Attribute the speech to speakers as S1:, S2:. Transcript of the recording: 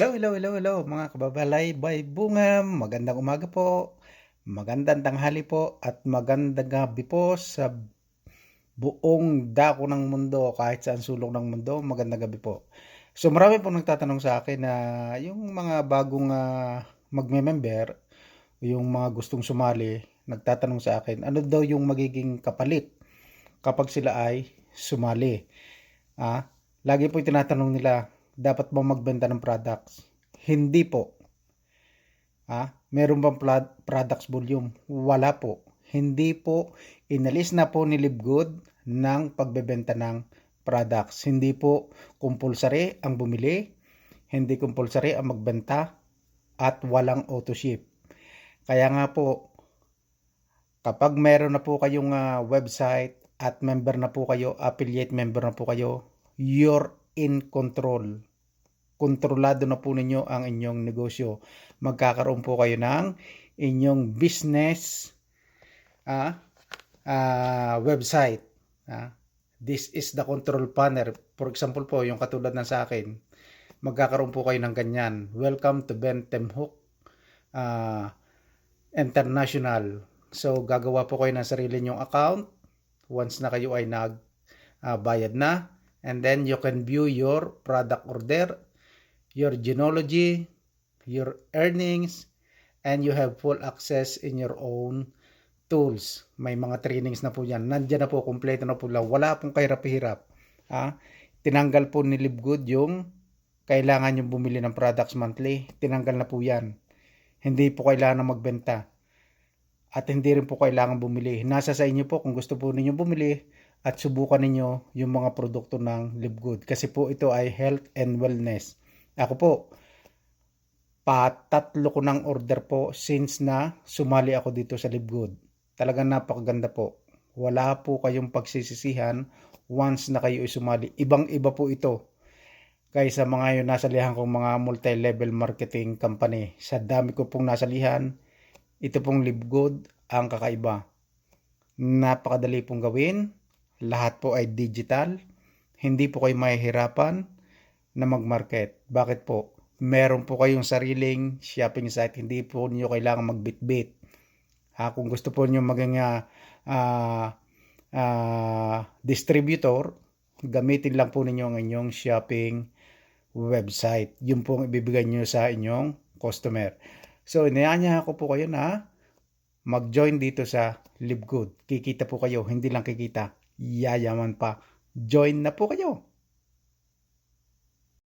S1: Hello, hello, hello, hello mga kababalay, bay bunga, magandang umaga po, magandang tanghali po, at magandang gabi po sa buong dako ng mundo, kahit saan sulok ng mundo, magandang gabi po. So marami po nagtatanong sa akin na yung mga bagong uh, magme-member, yung mga gustong sumali, nagtatanong sa akin, ano daw yung magiging kapalit kapag sila ay sumali. Ah, lagi po tinatanong nila, dapat ba magbenta ng products? Hindi po. Ah, meron bang products volume? Wala po. Hindi po inalis na po ni Libgood ng pagbebenta ng products. Hindi po compulsory ang bumili, hindi compulsory ang magbenta at walang auto ship. Kaya nga po kapag meron na po kayong uh, website at member na po kayo, affiliate member na po kayo, you're in control kontrolado na po ninyo ang inyong negosyo. Magkakaroon po kayo ng inyong business uh, uh, website. Uh, this is the control panel. For example po, yung katulad ng sa akin, magkakaroon po kayo ng ganyan. Welcome to Bentham Hook uh, International. So, gagawa po kayo ng sarili nyong account once na kayo ay nag uh, bayad na. And then you can view your product order your genealogy, your earnings, and you have full access in your own tools. May mga trainings na po yan. Nandiyan na po, kompleto na po. Wala pong kahirap-hirap. Ha? Tinanggal po ni Libgood yung kailangan yung bumili ng products monthly. Tinanggal na po yan. Hindi po kailangan magbenta. At hindi rin po kailangan bumili. Nasa sa inyo po kung gusto po ninyo bumili at subukan ninyo yung mga produkto ng Libgood. Kasi po ito ay health and wellness. Ako po, patatlo ko ng order po since na sumali ako dito sa Libgood. Talagang napakaganda po. Wala po kayong pagsisisihan once na kayo sumali. Ibang-iba po ito kaysa mga yung nasalihan kong mga multi-level marketing company. Sa dami ko pong nasalihan, ito pong Libgood ang kakaiba. Napakadali pong gawin. Lahat po ay digital. Hindi po kayo mahihirapan na mag-market. Bakit po? Meron po kayong sariling shopping site. Hindi po niyo kailangan magbitbit. Ha, kung gusto po niyo maging uh, uh, distributor, gamitin lang po ninyo ang inyong shopping website. Yun po ang ibibigay niyo sa inyong customer. So, inayanya ko po kayo na mag-join dito sa Livegood. Kikita po kayo, hindi lang kikita, yayaman pa. Join na po kayo.